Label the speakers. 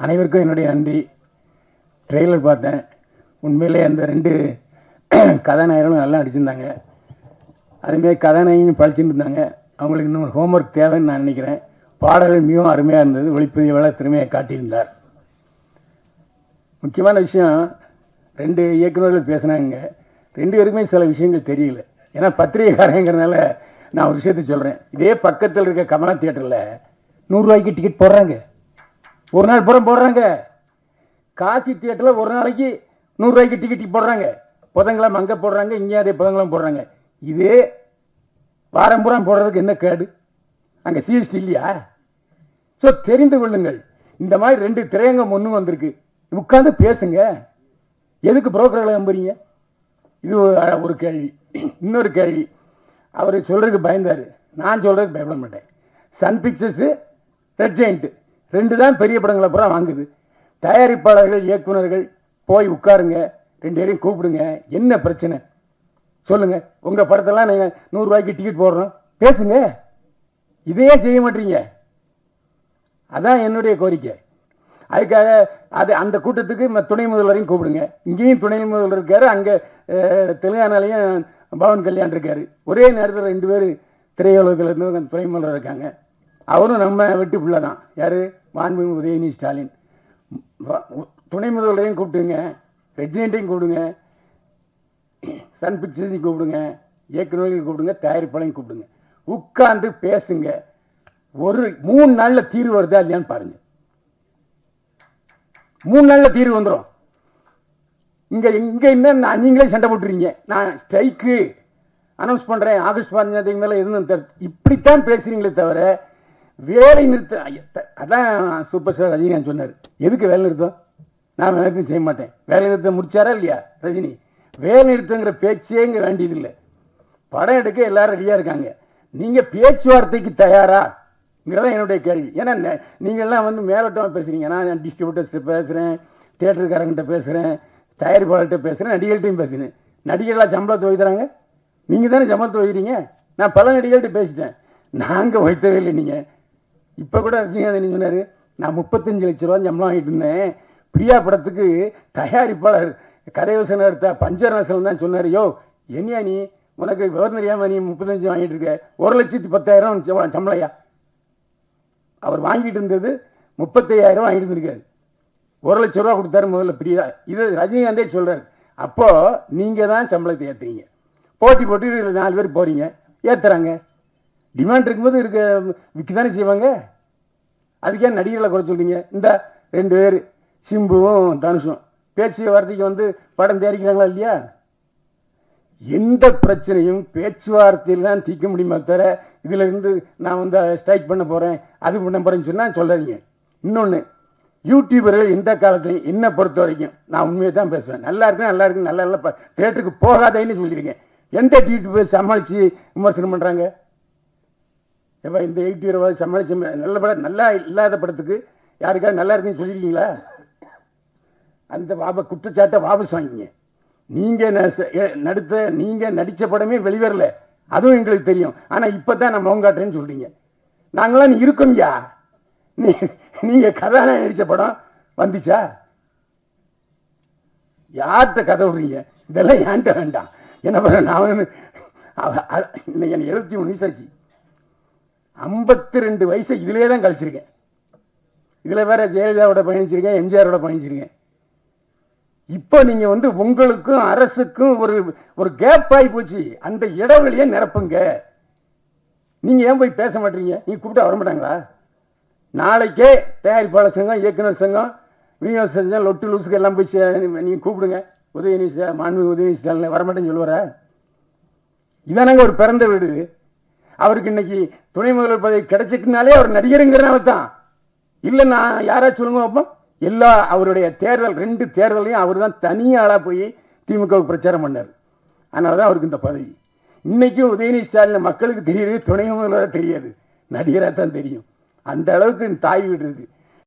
Speaker 1: அனைவருக்கும் என்னுடைய நன்றி. ட்ரெய்லர் பார்த்தேன். உண்மையிலே அந்த ரெண்டு கதாநாயகர்களும் நல்லா நடிச்சிருந்தாங்க. அதுமாரி கதாநாயகியும் பழிச்சுட்டு இருந்தாங்க. அவங்களுக்கு இன்னும் ஹோம்ஒர்க் தேவைன்னு நான் நினைக்கிறேன். பாடல்கள் மிகவும் அருமையாக இருந்தது. ஒளிப்பதிவாளர் திறமையை காட்டியிருந்தார். முக்கியமான விஷயம் ரெண்டு இயக்குநர்கள் பேசுனாங்க. ரெண்டு பேருக்குமே சில விஷயங்கள் தெரியல. ஏன்னா பத்திரிகைக்காரங்கிறதுனால நான் ஒரு விஷயத்த சொல்கிறேன் இதே பக்கத்தில் இருக்க கமலா தியேட்டரில் நூறுரூவாய்க்கு டிக்கெட் போடுறாங்க. ஒரு நாள் புறம் போடுறாங்க. காசி தியேட்டரில் ஒரு நாளைக்கு நூறுரூவாய்க்கு டிக்கெட் போடுறாங்க. புதன்கிழமை அங்கே போடுறாங்க இங்கே அதே புதன்கிழமை போடுறாங்க. இதே வாரம் போடுறதுக்கு என்ன கேடு? அங்கே சிஎஸ்டி இல்லையா? ஸோ தெரிந்து கொள்ளுங்கள். இந்த மாதிரி ரெண்டு திரையங்கம் ஒன்று வந்திருக்கு. உட்காந்து பேசுங்க. எதுக்கு புரோக்கர்களை நம்புறீங்க? இது ஒரு- ஒரு கேள்வி. இன்னொரு கேள்வி. அவர் சொல்கிறதுக்கு பயந்தார். நான் சொல்கிறதுக்கு பயப்பட மாட்டேன். சன் பிக்சர்ஸு ரெட் ஜெயிண்ட்டு ரெண்டு தான் பெரிய படங்களை பூரா வாங்குது. தயாரிப்பாளர்கள் இயக்குனர்கள் போய் உட்காருங்க. ரெண்டு பேரையும் கூப்பிடுங்க. என்ன பிரச்சனை? சொல்லுங்கள் உங்கள் படத்தெல்லாம் நீங்கள் நூறுரூவாய்க்கு டிக்கெட் போடுறோம். பேசுங்க. இதையே செய்ய மாட்டீங்க. அதான் என்னுடைய கோரிக்கை. அதுக்காக அது அந்த கூட்டத்துக்கு துணை முதல்வரையும் கூப்பிடுங்க. இங்கேயும் துணை முதல்வர் இருக்காரு அங்கே தெலுங்கானாலையும் பவன் கல்யாண் இருக்காரு. ஒரே நேரத்தில் ரெண்டு பேர் திரையுலகத்தில் இருந்து துணை முதல்வர் இருக்காங்க. அவரும் நம்ம வெட்டி பிள்ளை தான் யார்? மாண்புமிகு உதயநிதி ஸ்டாலின். துணை முதல்வரையும் கூப்பிடுங்க. ரெஜினேட்டையும் கூப்பிடுங்க. சன் பிக்சர்ஸையும் கூப்பிடுங்க. இயக்குநரையும் கூப்பிடுங்க. தயாரிப்பாளையும் கூப்பிடுங்க. உட்கார்ந்து பேசுங்க. ஒரு மூணு நாளில் தீர்வு வருதா இல்லையான்னு பாருங்க. மூணு நாளில் தீர்வு வந்துடும் இங்கே இங்கே என்ன நான் நீங்களே சண்டை போட்டுறீங்க. நான் ஸ்ட்ரைக்கு. அனௌன்ஸ் பண்ணுறேன் ஆகஸ்ட் பதினஞ்சாம் தேதி மேலே எதுவும் இப்படித்தான் பேசுறீங்களே தவிர வேலை நிறுத்தம் அதான் சூப்பர் ஸ்டார் ரஜினிகாந்த் சொன்னார். எதுக்கு வேலை நிறுத்தம்? நான் வேலை செய்ய மாட்டேன். வேலை நிறுத்தம் முடிச்சாரா இல்லையா ரஜினி? வேலை நிறுத்தங்கிற பேச்சே இங்கே வேண்டியதில்லை படம் எடுக்க எல்லாரும் ரெடியாக இருக்காங்க. நீங்கள் பேச்சுவார்த்தைக்கு தயாரா? இங்கிறதான் என்னுடைய கேள்வி. ஏன்னா நெ- நீங்கள்லாம் வந்து மேலோட்டமாக பேசுகிறீங்க நான் டிஸ்ட்ரிபியூட்டர்ஸ்கிட்ட பேசுகிறேன் தேட்டருக்காரங்கிட்ட பேசுகிறேன் தயாரிப்பாளர்கிட்ட பேசுகிறேன் நடிகர்கள்ட்டையும் பேசுகிறேன் நடிகர்களாக சம்பளத்தை வைக்கிறாங்க நீங்கள் தானே சம்பளத்தை வைக்கிறீங்க நான் பல நடிகர்கள்ட்ட பேசிட்டேன். நாங்கள் வைத்தவே இல்லை நீங்கள் இப்போ கூட ரஜினிகாந்த் சொன்னார்? நான் முப்பத்தஞ்சு லட்ச ரூபா சம்பளம் வாங்கிட்டு இருந்தேன். பிரியா படத்துக்கு தயாரிப்பாளர் கதையோசனை எடுத்த பஞ்சரசன் தான் சொன்னார். யோ என்னையா நீ? உனக்கு விவரம் தெரியாமல் நீ முப்பத்தஞ்சு வாங்கிட்டு இருக்க. ஒரு லட்சத்தி பத்தாயிரம் சம்பளையா அவர் வாங்கிட்டு இருந்தது முப்பத்தையாயிரம் வாங்கிட்டு இருந்திருக்காரு. ஒரு லட்ச ரூபா கொடுத்தாரு முதல்ல பிரியா. இது ரஜினிகாந்தே சொல்கிறார் அப்போது நீங்கள் தான் சம்பளத்தை ஏற்றுறீங்க போட்டி போட்டு நாலு பேர் போகிறீங்க ஏற்றுறாங்க டிமாண்ட் இருக்கும்போது இருக்க விற்க தானே செய்வாங்க? அதுக்கே நடிகர்களை குறை சொல்றீங்க? இந்த ரெண்டு பேர் சிம்புவும் தனுஷும். பேசிய வார்த்தைக்கு வந்து படம் தயாரிக்கிறாங்களா இல்லையா? எந்த பிரச்சனையும் பேச்சுவார்த்தையில் தான் தீர்க்க முடியுமா தவிர இதில் இருந்து நான் வந்து ஸ்ட்ரைக் பண்ண போகிறேன் அது பண்ண போகிறேன்னு சொன்னால் சொல்லாதீங்க. இன்னொன்று யூடியூபர்கள் எந்த காலத்துலையும் என்ன பொறுத்த வரைக்கும் நான் உண்மையை தான் பேசுவேன். நல்லா இருக்கு நல்லா இருக்கு நல்லா நல்லா தேட்டருக்கு போகாதேன்னு சொல்லியிருக்கேன் எந்த யூடியூபர் சமாளித்து விமர்சனம் பண்ணுறாங்க எப்போ இந்த யூடியூபர் சமாளிச்சு நல்ல படம் நல்லா இல்லாத படத்துக்கு யாருக்காவது நல்லா இருக்குன்னு சொல்லியிருக்கீங்களா அந்த வாப குற்றச்சாட்டை வாபஸ் வாங்கிங்க. நீங்கள் நடித்த நீங்கள் நடித்த படமே வெளிவரல. அதுவும் எங்களுக்கு தெரியும். ஆனால் இப்போ தான் நான் முகங்காட்டுறேன்னு சொல்கிறீங்க நாங்களாம் நீ இருக்கோம்யா நீ நீங்கள் கதாநாயகன் நடித்த படம் வந்துச்சா? யார்கிட்ட கதை விடுறீங்க? இதெல்லாம் ஏன்ட்ட வேண்டாம். என்ன பண்ண நான் இன்னைக்கு எனக்கு எழுபத்தி மூணு வயசாச்சு ஐம்பத்தி ரெண்டு வயசை இதிலே தான் கழிச்சிருக்கேன். இதில் வேற ஜெயலலிதாவோட பயணிச்சிருக்கேன் எம்ஜிஆரோட பயணிச்சிருக்கேன். இப்போ நீங்கள் வந்து உங்களுக்கும் அரசுக்கும் ஒரு ஒரு கேப் ஆகி போச்சு. அந்த இடவெளியை நிரப்புங்க. நீங்கள் ஏன் போய் பேச மாட்டீங்க? நீங்கள் கூப்பிட்டா வர மாட்டாங்களா? நாளைக்கே தயாரிப்பாளர் சங்கம் இயக்குனர் சங்கம் விநியோக சங்கம் லொட்டு லூசுக்கு எல்லாம் போய் சே- கூப்பிடுங்க. உதயநிதி மாண்பு உதயநிதி ஸ்டாலின் வரமாட்டேன்னு சொல்லுவார? இதானங்க ஒரு பிறந்த வீடு. அவருக்கு இன்னைக்கு துணை முதல்வர் பதவி கிடைச்சிட்டுனாலே அவர் நடிகருங்கிறனால தான் இல்லை நான் யாராச்சும் சொல்லுங்க அப்போ? எல்லா அவருடைய தேர்தல் ரெண்டு தேர்தலையும் அவர் தான் தனியாளாக போய் திமுகவுக்கு பிரச்சாரம் பண்ணார். அதனால தான் அவருக்கு இந்த பதவி. இன்னைக்கும் உதயநிதி ஸ்டாலின் மக்களுக்கு தெரியுது துணை முதல்வராக தெரியாது. நடிகராக தான் தெரியும். அந்த அளவுக்கு இந்த தாய் வீடு இருக்குது